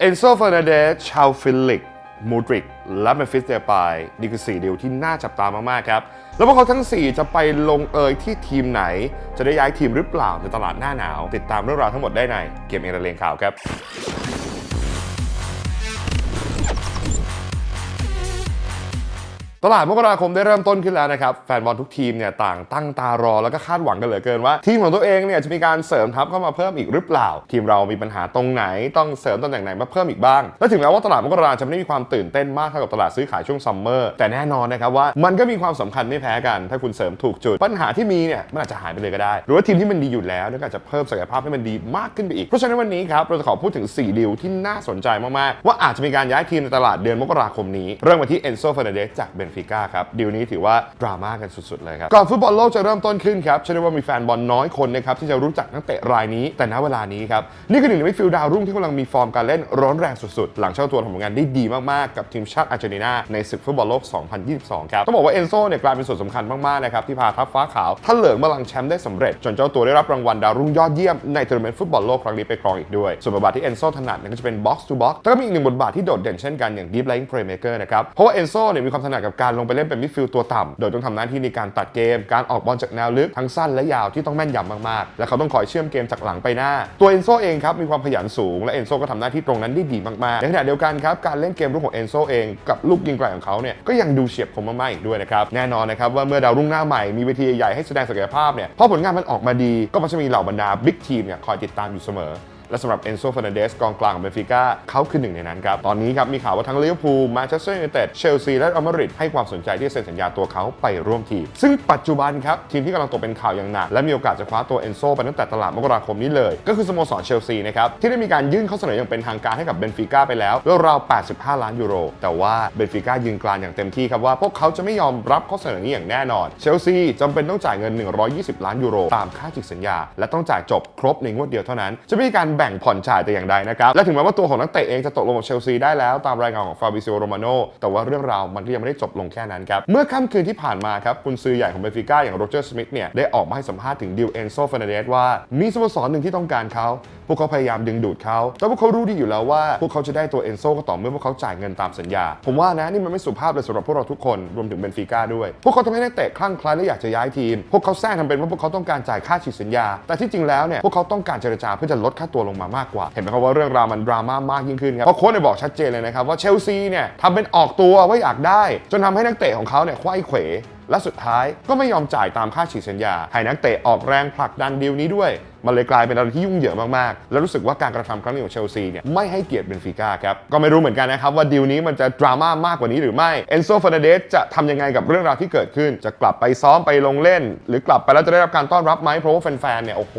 เอนโซเฟอร์นาเดสชาวฟิลิกมูดริก และเมฟิสเดปายนี่คือ4ดียวที่น่าจับตามาก ๆ ครับ แล้วพวกเขาทั้ง 4 จะไปลงเอยที่ทีมไหน จะได้ย้ายทีมหรือเปล่าในตลาดหน้าหนาว ติดตามเรื่องราวทั้งหมดได้ในเกมเอราเลงข่าวครับ ตลาดมกราคมได้เริ่มต้นขึ้นแล้วนะครับ แฟนบอลทุกทีมเนี่ยต่างตั้งตารอแล้วก็คาดหวังกันเหลือเกินว่า ทีมของตัวเองเนี่ยจะมีการเสริมทัพเข้ามาเพิ่มอีกหรือเปล่า ทีมเรามีปัญหาตรงไหนต้องเสริมตำแหน่งไหนมาเพิ่มอีกบ้าง และถึงแม้ว่าตลาดมกราจะไม่ได้มีความตื่นเต้นมากเท่ากับตลาดซื้อขายช่วงซัมเมอร์แต่แน่นอนนะครับว่ามันก็มีความสำคัญไม่แพ้กัน ถ้าคุณเสริมถูกจุด ปัญหาที่มีเนี่ยมันอาจจะหายไปเลยก็ได้ หรือว่าทีมที่มันดีอยู่แล้วก็อาจจะเพิ่มศักยภาพให้มันดีมากขึ้นไปอีกเพราะฉะนั้นวันนี้ครับเราจะขอพูดถึง 4 ดีลที่น่าสนใจมากๆ ว่าอาจจะมีการย้ายทีมในตลาดเดือนมกราคมนี้เริ่มกันที่เอนโซเฟอร์นันเดสจากเบนฟิก้าครับดีลนี้ถือว่าดราม่ากันสุดๆเลยครับก่อนฟุตบอลโลกจะเริ่มต้นขึ้นครับเชื่อได้ว่ามีแฟนบอลน้อยคนนะครับที่จะรู้จักนักเตะรายนี้แต่ณเวลานี้ครับนี่คือหนึ่งในมิดฟิลด์ดาวรุ่งที่กำลังมีฟอร์มการเล่นร้อนแรงสุดๆ หลังเจ้าตัวทำผลงานได้ดีมากๆกับทีมชาติอาร์เจนตินาในศึกฟุตบอลโลก 2022 ครับ ต้องบอกว่าเอนโซ่เนี่ยกลายเป็นส่วนสำคัญมากๆนะครับที่พาทัพฟ้าขาวท่านเหลิงบัลลังแชมป์ได้สำเร็จ จนเจ้าตัวได้รับรางวัลดาวรุ่งยอดเยี่ยมในทัวร์นาเมนต์ฟุตบอลโลกครั้งนี้ไปครองอีกด้วย ส่วนบทบาทที่เอนโซถนัดเนี่ยก็จะเป็นบ็อกซ์ทูบ็อกซ์แต่ก็มีอีกหนึ่งบทบาทที่โดดเด่นเช่นกันอย่าง deep lying playmaker นะครับเพราะว่าเอนโซเนี่ยมีความถนัดกับการลงไปเล่นเป็นมิดฟิลด์ตัวต่ำโดยต้องทำหน้าที่ในการตัดเกม การออกบอลจากแนวลึกทั้งสั้นและยาวที่ต้องแม่นยำมากๆ และเขาต้องคอยเชื่อมเกมจากหลังไปหน้า ตัวเอนโซเองครับมีความขยันสูงและเอนโซก็ทำหน้าที่ตรงนั้นได้ดีมากๆในขณะเดียวกันครับการเล่นเกมรุกของเอนโซเองกับลูกยิงไกลของเขาเนี่ยก็ยังดูเฉียบคมมากๆอีกด้วยนะครับแน่นอนนะครับว่าเมื่อดาวรุ่งหน้าใหม่มีเวทีใหญ่ให้แสดงศักยภาพเนี่ยพอผลงานมันออกมาดีก็มันจะมีเหล่าบรรดาบิ๊กทีมเนี่ยคอยติดตามอยู่เสมอ และสำหรับเอนโซฟ r น a เดสกองกลางของเบนฟิก้าเขาคือหนึ่งในนั้นครับ ตอนนี้ครับมีข่าวว่าทั้งลิเวอร์พูลแมนเชสเตอร์ยูไนเต็ดเชลซีและอัลมาดริดให้ความสนใจที่จะเซ็นสัญญาตัวเขาไปร่วมทีม ซึ่งปัจจุบันครับ ทีมที่กำลังตกเป็นข่าวอย่างหนักและมีโอกาสจะคว้าตัวเอนโซไปตั้งแต่ตลาดมกราคมนี้เลย ก็คือสโมสรเชลซีนะครับที่ได้มีการยื่นข้อเสนออย่างเป็นทางการให้กับเบนฟิก้าไปแล้วราว85 ล้านยูโร แต่ว่าเบนฟิก้ายืนกรานอย่างเต็มที่ครับว่าพวกเขาจะไม่ยอมรับข้อเสนอนี้อย่างแน่นอนเชลซีจำเป็นต้องจ่ายเงิน 120 ล้านยูโรตามค่าจิกสัญญา และต้องจ่ายจบครบในงวดเดียวเท่านั้นจะมีการแบ่งผ่อนจ่ายแต่อย่างใดนะครับ และถึงแม้ว่าตัวของนักเตะเองจะตกลงกับเชลซีได้แล้วตามรายงานของฟาบิซิโอโรมาโนแต่ว่าเรื่องราวมันก็ยังไม่ได้จบลงแค่นั้นครับ เมื่อค่ำคืนที่ผ่านมาครับคุณซื้อใหญ่ของเบนฟิก้าอย่างโรเจอร์สมิธเนี่ยได้ออกมาให้สัมภาษณ์ถึงดิวเอนโซเฟรนเดสว่ามีสโมสรหนึ่งที่ต้องการเขาพวกเขาพยายามดึงดูดเขาแต่พวกเขารู้ดีอยู่แล้วว่า พวกเขาจะได้ตัวเอนโซก็ต่อเมื่อพวกเขาจ่ายเงินตามสัญญา ผมว่านะนี่มันไม่สุภาพเลยสำหรับพวกเราทุกคนรวมถึงเบนฟิก้าด้วย พวกเขาทำให้นักเตะคลั่งไคล้และอยากจะย้ายทีม พวกเขาแซงทำเป็นว่าพวกเขาต้องการจ่ายค่าฉีดสัญญา แต่ที่จริงแล้วเนี่ยพวกเขาต้องการเจรจาเพื่อจะลดค่าตัวลงมามากกว่า เห็นไหมครับว่าเรื่องราวมันดราม่ามากยิ่งขึ้นครับเพราะโค้ชเนี่ยบอกชัดเจนเลยนะครับว่าเชลซีเนี่ยทำเป็นออกตัวว่าอยากได้ จนทำให้นักเตะของเขาเนี่ยคว้เขวและสุดท้ายก็ไม่ยอมจ่ายตามค่าฉีดสัญญาให้นักเตะออกแรงผลักดันดีลนี้ด้วย มันเลยกลายเป็นอะไรที่ยุ่งเหยิงมากๆ และรู้สึกว่าการกระทำครั้งนี้ของเชลซีเนี่ยไม่ให้เกียรติเบนฟิก้าครับ ก็ไม่รู้เหมือนกันนะครับว่าดีลนี้มันจะดราม่ามากกว่านี้หรือไม่ เอนโซฟ r น a เดสจะทำยังไงกับเรื่องราวที่เกิดขึ้น จะกลับไปซ้อมไปลงเล่น หรือกลับไปแล้วจะได้รับการต้อนรับไหมเพราะว่าแฟนๆ เนี่ยโอ้โห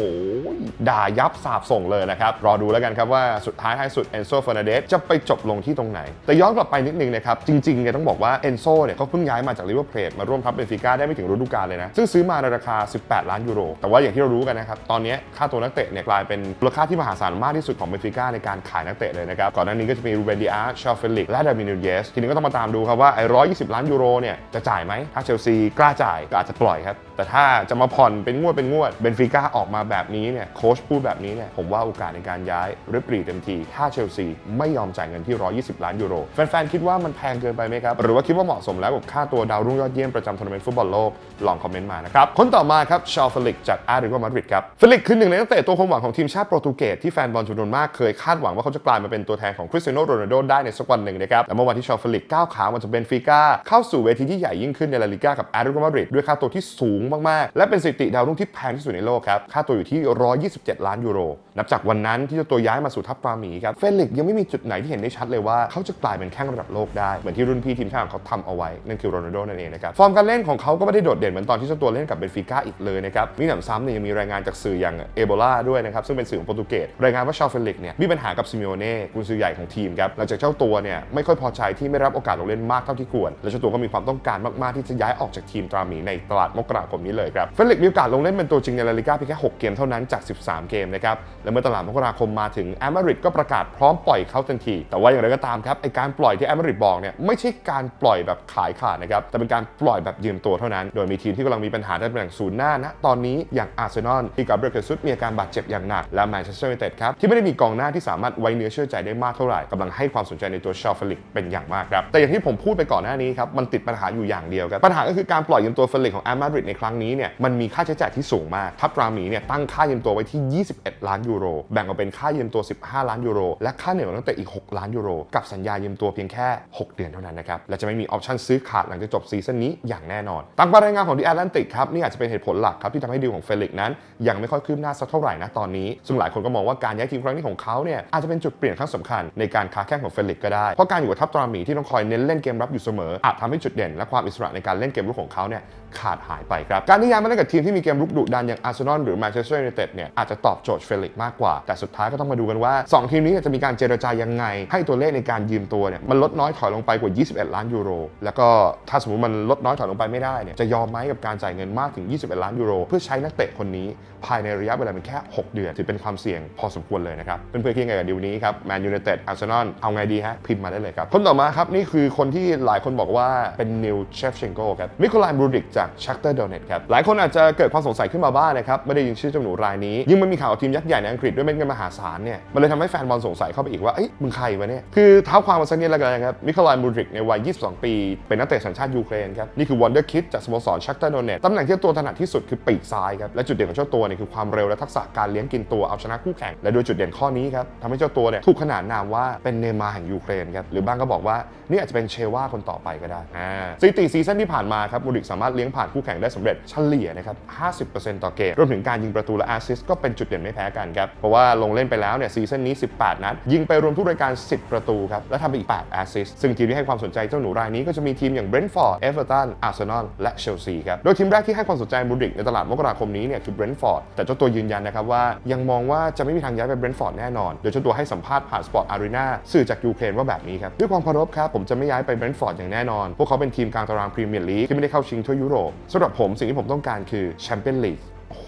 ด่ายับสาบส่งเลยนะครับ รอดูแล้วกันครับว่าสุดท้ายท้ายสุดเอนโซฟ r น a เดสจะไปจบลงที่ตรงไหน แต่ย้อนกลับไปนิดนึงนะครับจริงๆเนี่ยต้องบอกว่าเอนโซเนี่ยเขาเพิ่งย้ายมาจากลิเวอร์พูลมาร่วมทัพเบนฟิก้าได้ไม่ถึงฤดูกาลเลยนะซึ่งซื้อมาในราคา 18 ล้านยูโรแต่ว่าอย่างที่เรารู้กันนะครับตอนนี้ค่าตัวนักเตะเนี่ยกลายเป็นมูลค่าที่มหาศาลมากที่สุดของเบนฟิก้าในการขายนักเตะเลยนะครับ ก่อนหน้านี้ก็จะมีรูเบนดิอาร์ชาเฟลิกและดามินูเยส ทีนี้ก็ต้องมาตามดูครับว่าไอ้120ล้านยูโรเนี่ยจะจ่ายไหมถ้าเชลซีกล้าจ่ายก็อาจจะปล่อยครับ แต่ถ้าจะมาผ่อนเป็นงวดเป็นงวดเบนฟิก้าออกมาแบบนี้เนี่ยโค้ชพูดแบบนี้เนี่ยผมว่าโอกาสในการย้ายริบรีเต็มที ถ้าเชลซีไม่ยอมจ่ายเงินที่ 120 ล้านยูโรแฟนๆคิดว่ามันแพงเกินไปไหมครับหรือว่าคิดว่าเหมาะสมแล้วกับค่าตัวดาวรุ่งยอดเยี่ยมประจำทัวร์นาเมนต์ฟุตบอลโลกลองคอมเมนต์มานะครับคนต่อมาครับชาเฟลิกจากอาร์ริโกมาดริดครับเฟลิกคือหนึ่งในนักเตะตัวความหวังของทีมชาติโปรตุเกสที่แฟนบอลจำนวนมากเคยคาดหวังว่าเขาจะกลายมาเป็นตัวแทนของคริสเตียโนโรนัลโดได้ในสักวันหนึ่งนะครับและเมื่อวันที่ชาลเฟลิกก้าวขามาจากเบนฟิก้าเข้าสู่เวทีที่ใหญ่ยิ่งขึ้นในลาลิก้ากับอาร์ริโกมาดริดด้วยค่าตัวที่สูงมากๆ และเป็นสถิติดาวรุ่งที่แพงที่สุดในโลกครับค่าตัวอยู่ที่ 127 ล้านยูโร นับจากวันนั้นที่เจ้าตัวย้ายมาสู่ทัพปราหมีครับเฟลิกยังไม่มีจุดไหนที่เห็นได้ชัดเลยว่าเขาจะกลายเป็นแข้งระดับโลกได้เหมือนที่รุ่นพี่ทีมชาติของเขาทำเอาไว้นั่นคือโรนัลโดนั่นเองนะครับฟอร์มการเล่นของเขาก็ไม่ได้โดดเด่นเหมือนตอนที่เจ้าตัวเล่นกับเบนฟิก้าอีกเลยนะครับมีหนำซ้ำเนี่ยยังมีรายงานจากสื่ออย่างเอโบลาด้วยนะครับซึ่งเป็นสื่อของโปรตุเกสรายงานว่าชาวเฟลิกเนี่ยมีปัญหากับซิเมโอเน่กุนซือใหญ่ของทีมครับหลังจากเจ้าตัวเนี่ยไม่ค่อยพอใจที่ไม่รับโอกาสลงเล่นมากเท่าที่ควรและเจ้าตัวก็มีความต้องการมาก ๆ ที่จะย้ายออกจากทีมตราหมีในตลาดมกราคมนี้เลยครับเฟลิกมีโอกาสลงเล่นเป็นตัวจริงในลาลิก้าเพียงแค่ 6 เกมเท่านั้นจาก 13 เกมนะครับและเมื่อตลาดมกราคมมาถึงแอมริดก็ประกาศพร้อมปล่อยเขาทันที แต่ว่าอย่างไรก็ตามครับไอการปล่อยที่แอมริดบอกเนี่ยไม่ใช่การปล่อยแบบขายขาดนะครับแต่เป็นการปล่อยแบบยืมตัวเท่านั้น โดยมีทีมที่กำลังมีปัญหาในตำแหน่งศูนย์หน้านะตอนนี้อย่างอาร์เซนอลที่กับเบรกซุดมีอาการบาดเจ็บอย่างหนักและแมนเชสเตอร์ยูไนเต็ดครับที่ไม่ได้มีกองหน้าที่สามารถไว้เนื้อเชื่อใจได้มากเท่าไหร่กำลังให้ความสนใจในตัวชาเฟลิกเป็นอย่างมากครับแต่อย่างที่ผมพูดไปก่อนหน้านี้ครับมันติดปัญหาอยู่อย่างเดียวครับปัญหาก็คือการปล่อยยืมตัวเฟลิกของแอมมริดในครั้งนี้เนี่ยมันมีค่าใช้จ่ายที่สูงมากทัพรามีเนี่ยตั้งค่ายืมตัวไว้ที่ 21 ล้านยูโร แบ่งออกเป็นค่ายืมตัว 15 ล้านยูโร และค่าเหนื่อยของนักเตะอีก 6 ล้านยูโร กับสัญญายืมตัวเพียงแค่ 6 เดือนเท่านั้นนะครับ และจะไม่มีออปชั่นซื้อขาดหลังจากจบซีซั่นนี้อย่างแน่นอน ตามรายงานของดิแอตแลนติกครับนี่อาจจะเป็นเหตุผลหลักครับที่ทำให้ดีลของเฟลิกนั้น ยังไม่ค่อยคืบหน้าสักเท่าไหร่นะตอนนี้ ซึ่งหลายคนก็มองว่าการย้ายทีมครั้งนี้ของเขาเนี่ยอาจจะเป็นจุดเปลี่ยนครั้งสำคัญในการค้าแข้งของเฟลิกก็ได้เพราะการอยู่กับทัพตราหมีที่ต้องคอยเน้นเล่นเกมรับอยู่เสมออาจทำให้จุดเด่นและความอิสระในการเล่นเกมรุกของเขาเนี่ยขาดหายไปครับการที่ย้ายมาเล่นกับทีมที่มีเกมรุกดุดันอย่างอาร์เซนอลหรือแมนเชสเตอร์ยูไนเต็ดเนี่ยอาจจะตอบโจทย์เฟลิกมากกว่า แต่สุดท้ายก็ต้องมาดูกันว่า 2 ทีมนี้จะมีการเจรจายังไง ให้ตัวเลขในการยืมตัวเนี่ยมันลดน้อยถอยลงไปกว่า 21 ล้านยูโร แล้วก็ถ้าสมมติมันลดน้อยถอยลงไปไม่ได้เนี่ยจะยอมไหมกับการจ่ายเงินมากถึง 21 ล้านยูโร เพื่อใช้นักเตะคนนี้ภายในระยะเวลาเพียงแค่ 6 เดือนถือเป็นความเสี่ยงพอสมควรเลยนะครับเพื่อนๆคิดยังไงกับดีลนี้ครับแมนยูไนเต็ดอาร์เซนอลเอาไงดีฮะพิมพ์มาได้เลยครับคนต่อมาครับนี่คือคนที่หลายคนบอกว่าเป็นนิวเชฟเชนโกครับมิโคลายบรูดิกจากชักเตอร์โดเนตครับหลายคนอาจจะเกิดความสงสัยขึ้นมาบ้างนะครับไม่ได้ยินชื่อเจ้าหนูรายนี้ยิ่งมันมีข่าวทีมยักษ์ใหญ่ในอังกฤษด้วยเม็ดเงินมหาศาลเนี่ยมันเลยทำให้แฟนบอลสงสัยเข้าไปอีกว่าเอ้ยมึงใครวะเนี่ยคือเท้าความมาสักนิดแล้วกันครับมิคลายบรูดิกในวัย 22 ปี เป็นนักเตะสัญชาติยูเครนครับนี่คือวันเดอร์คิดจากสโมสรชักเตอร์โดเนตตำแหน่งที่ตัวถนัดที่สุดคือปีกซ้ายครับและจุดเด่นของเจ้าตัวเนี่ยคือความเร็วและทักษะการเลี้ยงกินตัวเอาชนะคู่แข่งและโดยจุดเด่นข้อนี้ครับทำให้เจ้าตัวเนี่ยถูกขนานนามว่าเป็นเนมาร์แห่งยูเครนครับหรือบางก็บอกว่านี่อาจจะเป็นเชว่าคนต่อไปก็ได้อ่าสถิติซีซั่นที่ผ่านมาครับมูริกสามารถเลี้ยงผ่านคู่แข่งได้สำเร็จเฉลี่ยนะครับ 50%ต่อเกมรวมถึงการยิงประตูและแอสซิสต์ก็เป็นจุดเด่นไม่แพ้กันครับเพราะว่าลงเล่นไปแล้วเนี่ยซีซั่นนี้ 18 นัด ยิงไปรวมทุกรายการ 10 ประตูครับและทำไปอีก 8 แอสซิสซึ่งทีมที่ให้ความสนใจเจ้าหนูรายนี้ก็จะมีทีมอย่างเบรนท์ฟอร์ดเอเวอร์ตันอาร์เซนอลและเชลซีครับโดยทีมแรกที่ให้ความสนใจมูริกในตลาดมกราคมนี้เนี่ยคือเบรนท์ฟอร์ดแต่เจ้าตัวยืนยันนะครับว่ายังมองว่าจะไม่มีทางย้ายไปเบรนท์ฟอร์ดแน่นอนโดยเจ้าตัวให้สัมภาษณ์ผ่านสปอร์ตอารีนาสื่อจากยูเครนว่าแบบนี้ครับด้วยความเคารพครับผมจะไม่ย้ายไปเบรนท์ฟอร์ดอย่างแน่นอน พวกเขาเป็นทีมกลางตารางพรีเมียร์ลีกที่ไม่ได้เข้าชิงทั่วยุโรปสำหรับผมสิ่งที่ผมต้องการคือแชมเปี้ยนลีกโอ้โห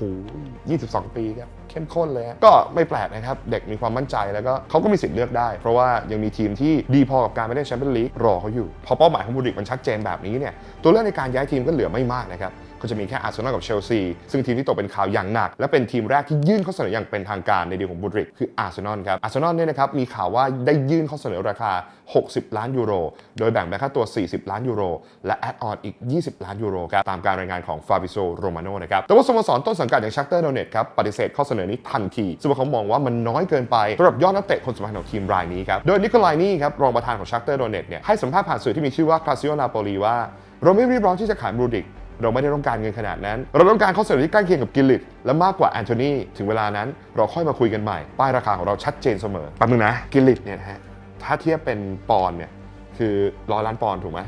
22 ปีครับ เข้มข้นเลยก็ไม่แปลกนะครับ เด็กมีความมั่นใจแล้วก็เขาก็มีสิทธิ์เลือกได้ เพราะว่ายังมีทีมที่ดีพอกับการไปเล่นแชมเปี้ยนลีกรอเขาอยู่ พอเป้าหมายของบูริกมันชัดเจนแบบนี้เนี่ยตัวเลือกในการย้ายทีมก็เหลือไม่มากนะครับ ก็จะมีแค่อาร์เซนอลกับเชลซีซึ่งทีมที่ตกเป็นข่าวอย่างหนัก และเป็นทีมแรกที่ยื่นข้อเสนออย่างเป็นทางการในดีลของบูริกคืออาร์เซนอลครับอาร์เซนอลเนี่ยนะครับมีข่าวว่าได้ยื่นข้อเสนอราคา 60 ล้านยูโร โดยแบ่งแบ่งค่าตัว 40 ล้านยูโร และแอดออนอีก 20 ล้านยูโรครับตามการรายงานของฟาบิโซโรมาโนนะครับแต่ว่าสโมสรต้นสังกัดอย่างชักเตอร์โดเนตครับปฏิเสธข้อเสนอนี้ทันทีซึ่งพวกเขามองว่ามันน้อยเกินไปสำหรับยอดนักเตะคนสำคัญของทีมรายนี้ครับโดยนิโคลายนี่ครับรองประธานของชักเตอร์โดเนตเนี่ยให้สัมภาษณ์ผ่านสื่อที่มีชื่อว่าคลาซิโอนาโปลีว่าเราไม่รีบร้อนที่จะขายบรูดิก เราไม่ได้ต้องการเงินขนาดนั้น เราต้องการข้อเสนอที่ใกล้เคียงกับกิลลิตและมากกว่าแอนโทนีถึงเวลานั้นเราค่อยมาคุยกันใหม่ ป้ายราคาของเราชัดเจนเสมอแป๊บนึงนะกิลลิตเนี่ยนะฮะถ้าเทียบเป็นปอนเนี่ยคือร้อยล้านปอนถูกไหม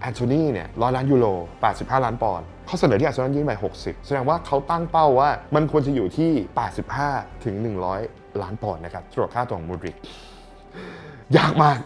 แอนโทนีเนี่ยร้อยล้านยูโร85 ล้านปอนด์ข้อเสนอที่อาร์เซนอลยื่นไป60 แสดงว่าเขาตั้งเป้าว่ามันควรจะอยู่ที่ 85 ถึง 100 ล้านปอนด์นะครับสำหรับค่าตัวของมูดริกยากมาก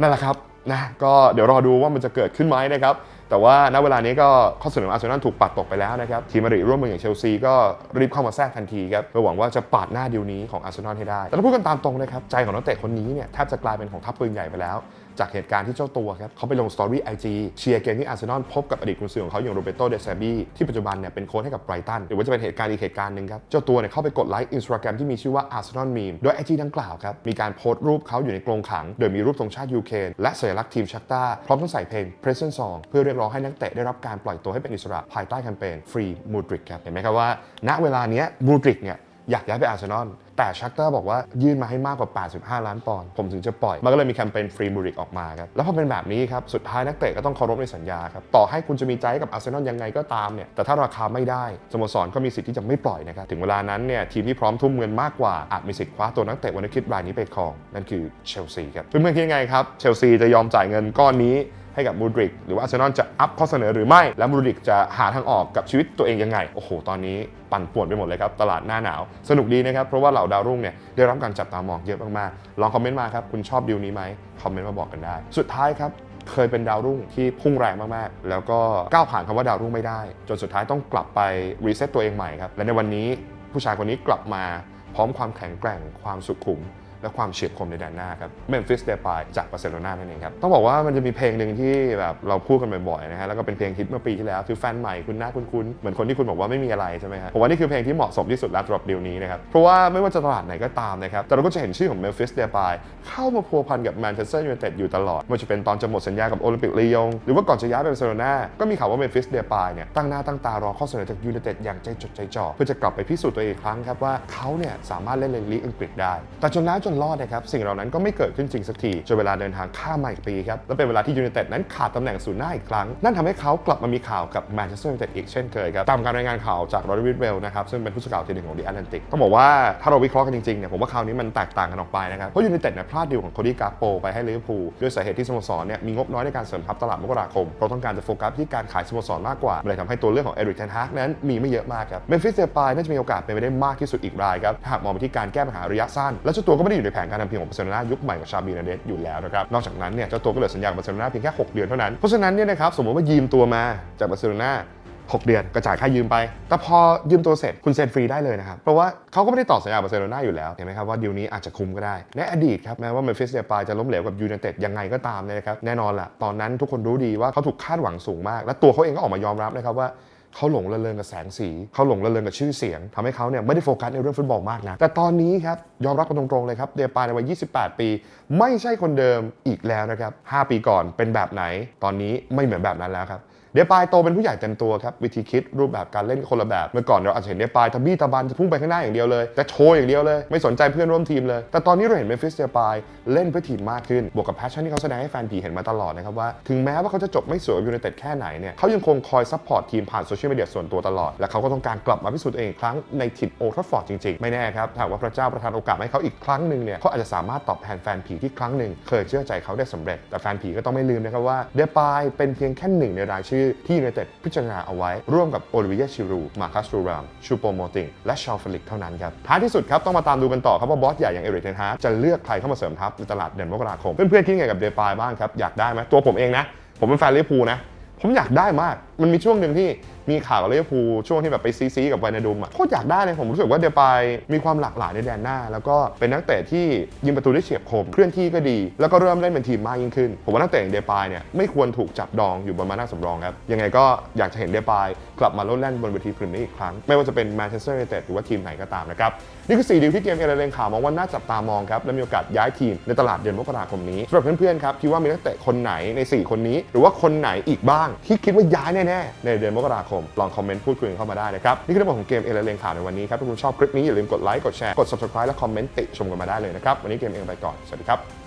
นั่นแหละครับนะก็เดี๋ยวรอดูว่ามันจะเกิดขึ้นไหมนะครับ แต่ว่าณเวลานี้ก็ข้อเสนออาร์เซนอลถูกปัดตกไปแล้วนะครับทีมมาริร่วมมืออย่างเชลซีก็รีบเข้ามาแทรกทันทีครับเพื่อหวังว่าจะปาดหน้าดีลนี้ของอาร์เซนอลให้ได้ แต่ถ้าพูดกันตามตรงนะครับใจของนักเตะคนนี้เนี่ยแทบจะกลายเป็นของทัพปืนใหญ่ไปแล้ว จากเหตุการณ์ที่เจ้าตัวครับเขาไปลงสตอรี่ไอจีเชียร์เกมที่อาร์เซนอลพบกับอดีตกุนซือของเขาอย่างโรเบโตเดซาบีที่ปัจจุบันเนี่ยเป็นโค้ชให้กับไบรตันหรือว่าจะเป็นเหตุการณ์อีกเหตุการณ์หนึ่งครับเจ้าตัวเนี่ยเข้าไปกดไลค์อินสตาแกรมที่มีชื่อว่า Arsenal Meme โดยไอจีดังกล่าวครับมีการโพสต์รูปเขาอยู่ในกรงขัง โดยมีรูปธงชาติยูเครนและสัญลักษณ์ทีมชักตาพร้อมทั้งใส่เพลง Present Song เพื่อเรียกร้องให้นักเตะได้รับการปล่อยตัวให้เป็นอิสระภายใต้แคมเปญ Free Mudrik ครับเห็นไหมครับว่าณเวลาเนี้มูดริกเนี่ย อยากย้ายไปอาร์เซนอลแต่ชักเตอร์บอกว่ายื่นมาให้มากกว่า 85 ล้านปอนด์ผมถึงจะปล่อย มันก็เลยมีแคมเปญฟรีมูริกออกมาครับ แล้วพอเป็นแบบนี้ครับ สุดท้ายนักเตะก็ต้องเคารพในสัญญาครับ ต่อให้คุณจะมีใจกับอาร์เซนอลยังไงก็ตามเนี่ย แต่ถ้าราคาไม่ได้ สโมสรก็มีสิทธิ์ที่จะไม่ปล่อยนะครับ ถึงเวลานั้นเนี่ยทีมที่พร้อมทุ่มเงินมากกว่าอาจมีสิทธิ์คว้าตัวนักเตะวันนี้คิดรายนี้ไปครอง นั่นคือเชลซีครับเพื่อนๆคิดยังไงครับเชลซีจะยอมจ่ายเงินก้อนนี้ ให้กับมูดริกหรือว่าอาร์เซนอลจะอัพข้อเสนอหรือไม่ และมูดริกจะหาทางออกกับชีวิตตัวเองยังไง โอ้โห ตอนนี้ปั่นป่วนไปหมดเลยครับ ตลาดหน้าหนาว สนุกดีนะครับ เพราะว่าเหล่าดาวรุ่งเนี่ยได้รับการจับตามองเยอะมากๆลองคอมเมนต์มาครับ คุณชอบดีลนี้ไหมคอมเมนต์มาบอกกันได้ สุดท้ายครับเคยเป็นดาวรุ่งที่พุ่งแรงมาก ๆ แล้วก็ก้าวผ่านคำว่าดาวรุ่งไม่ได้ จนสุดท้ายต้องกลับไปรีเซ็ตตัวเองใหม่ครับและในวันนี้ผู้ชายคนนี้กลับมาพร้อมความแข็งแกร่งความสุขุม และความเฉียบคมในแดนหน้าครับเมมฟิสเดปายจากบาร์เซโลนานั่นเองครับ ต้องบอกว่ามันจะมีเพลงหนึ่งที่แบบเราพูดกันบ่อยๆนะฮะแล้วก็เป็นเพลงฮิตเมื่อปีที่แล้วคือแฟนใหม่คุณหน้าคุณคุณเหมือนคนที่คุณบอกว่าไม่มีอะไรใช่ไหมฮะผมว่านี่คือเพลงที่เหมาะสมที่สุดแล้วสำหรับเดีลนี้นะครับเพราะว่าไม่ว่าจะตลาดไหนก็ตามนะครับแต่เราก็จะเห็นชื่อของเมมฟิสเดปายเข้ามาพัวพันกับแมนเชสเตอร์ยูไนเต็ดอยู่ตลอดไม่ว่าจะเป็นตอนจะหมดสัญญากับโอลิมปิกลียงหรือว่าก่อนจะย้ายไปบาร์เซโลนาก็มีข่าวว่าเมมฟิสเดปายเนี่ยตั้งหน้าตั้งตารอข้อเสนอจากยูไนเต็ดอย่างใจจดใจจ่อเพื่อจะกลับไปพิสูจน์ตัวเองครั้งครับว่าเขาเนี่ยสามารถเล่นในลีกอังกฤษได้ แต่จนแล้วจนันรอดนะครับสิ่งเหล่านั้นก็ไม่เกิดขึ้นจริงสักทีจนเวลาเดินทางข้ามมาอีกปีครับและเป็นเวลาที่ยูไนเต็ดนั้นขาดตำแหน่งศูนย์หน้าอีกครั้ง นั่นทำให้เขากลับมามีข่าวกับแมนเชสเตอร์ยูไนเต็ดอีกเช่นเคยครับตามการรายงานข่าวจากโรดวิดเวลนะครับซึ่งเป็นผู้สื่อข่าวทีหนึ่งของดีแอตแลนติกต้องบอกว่าถ้าเราวิเคราะห์กันจริงๆเนี่ยผมว่าคราวนี้มันแตกต่างกันออกไปนะครับเพราะยูไนเต็ดเนี่ยพลาดดีลของโคดี้กาโปไปให้ลิเวอร์พูลด้วยสาเหตุที่สโมสรเนี่ยมีงบน้อยในการเสริมทัพตลาดมกราคมเพราะต้องการจะโฟกัสที่การขายสโมสรมากกว่าเลยทำให้ตัวเลือกของเอริกเทนฮากนั้นมีไม่เยอะมากครับเมมฟิสเดปายน่าจะมีโอกาสเป็นไปได้มากที่สุดอีกรายครับหากมองไปที่การแก้ปัญหาระยะสั้นและเจ้าตัวก็ไม่ได้อยู่ในแผนการทำทีมของบาร์เซโลนายุคใหม่ของชาบีนาเดสอยู่แล้วนะครับนอกจากนั้นเนี่ยเจ้าตัวก็เหลือสัญญากับบาร์เซโลนาเพียงแค่ 6 เดือนเท่านั้น เพราะฉะนั้นเนี่ยนะครับสมมติว่ายืมตัวมาจากบาร์เซโลนา6 เดือนก็จ่ายค่ายืมไป แต่พอยืมตัวเสร็จคุณเซ็นฟรีได้เลยนะครับ เพราะว่าเขาก็ไม่ได้ต่อสัญญาบาร์เซโลนาอยู่แล้ว เห็นไหมครับว่าดีลนี้อาจจะคุ้มก็ได้ ในอดีตครับ แม้ว่าเมฟิสเดปายจะล้มเหลวกับยูไนเต็ดยังไงก็ตามเนยนะครับ แน่นอนล่ะ ตอนนั้นทุกคนรู้ดีว่าเขาถูกคาดหวังสูงมาก และตัวเขาเองก็ออกมายอมรับนะครับว่า เขาหลงระเริงกับแสงสี เขาหลงระเริงกับชื่อเสียงทำให้เขาเนี่ยไม่ได้โฟกัสในเรื่องฟุตบอลมากนะ แต่ตอนนี้ครับ ยอมรับกันตรงๆเลยครับ เดปาในวัย 28 ปี ไม่ใช่คนเดิมอีกแล้วนะครับ 5 ปีก่อนเป็นแบบไหน ตอนนี้ไม่เหมือนแบบนั้นแล้วครับ เดปายโตเป็นผู้ใหญ่เต็มตัวครับวิธีคิดรูปแบบการเล่นคนละแบบเมื่อก่อนเราอาจจะเห็นเดปายทะบี้ตะบันจะพุ่งไปข้างหน้าอย่างเดียวเลยจะโชว์อย่างเดียวเลยไม่สนใจเพื่อนร่วมทีมเลย แต่ตอนนี้เราเห็นเมฟิสเดปายเล่นเพื่อทีมมากขึ้นบวกกับแพชชั่นที่เขาแสดงให้แฟนผีเห็นมาตลอดนะครับว่าถึงแม้ว่าเขาจะจบไม่สวยกับยูไนเต็ดแค่ไหนเนี่ยเขายังคงคอยซัพพอร์ตทีมผ่านโซเชียลมีเดียส่วนตัวตลอด และเขาก็ต้องการกลับมาพิสูจน์ตัวเองครั้งในถิ่นโอทราฟอร์ดจริงๆ ไม่แน่ครับถ้าหากว่าพระเจ้าประทานโอกาสให้เขาอีกครั้งหนึ่งเนี่ยเขาอาจจะสามารถตอบแทนแฟนผีที่ครั้งหนึ่งเคยเชื่อใจเขาได้สำเร็จแต่แฟนผีก็ต้องไม่ลืมนะครับว่าเดปายเป็นเพียงแค่หนึ่งในรายชื่อที่ยูไนเต็ดพิจารณาเอาไว้ ร่วมกับโอลิเวียชิรู มาคัสตูราม ชูโปโมติง และชอลฟลิกเท่านั้นครับ ท้ายที่สุดครับ ต้องมาตามดูกันต่อครับว่าบอสใหญ่อย่างเอริกเทนฮาร์จะเลือกใครเข้ามาเสริมทัพในตลาดเดือนมกราคม เพื่อนๆคิดไงกับเดปายบ้างครับ อยากได้ไหมตัวผมเองนะ ผมเป็นแฟนลิเวอร์พูลนะ ผมอยากได้มากมันมีช่วงหนึ่งที่มีข่าวกับลิเวอร์พูลช่วงที่แบบไปซีซีกับไวนาดุมอะโคตรอยากได้เลยผมรู้สึกว่าเดปายมีความหลากหลายในแดนหน้า แล้วก็เป็นนักเตะที่ยิงประตูได้เฉียบคม เคลื่อนที่ก็ดี แล้วก็เริ่มเล่นเป็นทีมมากยิ่งขึ้น ผมว่านักเตะอย่างเดปายเนี่ยไม่ควรถูกจับดองอยู่บนมาหน้าสำรองครับยังไงก็อยากจะเห็นเดปายกลับมาโลดแล่นบนเวทีพรีเมียร์ลีกอีกครั้งไม่ว่าจะเป็นแมนเชสเตอร์ยูไนเต็ดหรือว่าทีมไหนก็ตามนะครับนี่คือ4ดีลที่เกมเอเรนข่าวมองว่าน่าจับตามองครับและมีโอกาสย้ายทีมในตลาดเดือนมกราคมนี้สำหรับเพื่อนๆครับคิดว่ามีนักเตะคนไหนใน 4 คนนี้ หรือว่าคนไหนอีกบ้างที่คิดว่าย้ายแแน่ในเดือนมกราคม ลองคอมเมนต์พูดคุยกันเข้ามาได้นะครับนี่คือทั้งหมดของเกมเอเลงข่าวในวันนี้ครับถ้าคุณชอบคลิปนี้อย่าลืมกดไลค์กดแชร์กด subscribe และคอมเมนต์ติชมกันมาได้เลยนะครับวันนี้เกมเองไปก่อนสวัสดีครับ